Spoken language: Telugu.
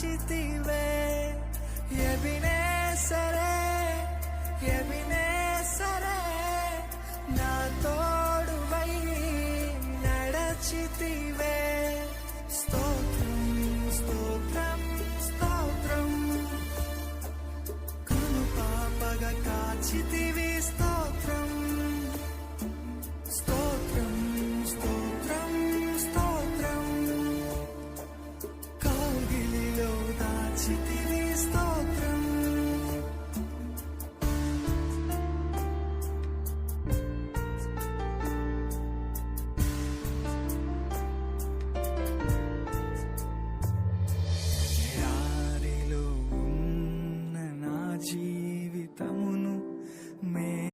మార్చితివే ఎవినే సరే ఎవినే సరే నా తోడువై నడచితివే. స్తోత్రం స్తోత్రం స్తోత్రం. కృపాపగ కాచితివి స్తోత్రం. స్తోత్రం. స్థుతివి స్తోత్రం జీవితమును మే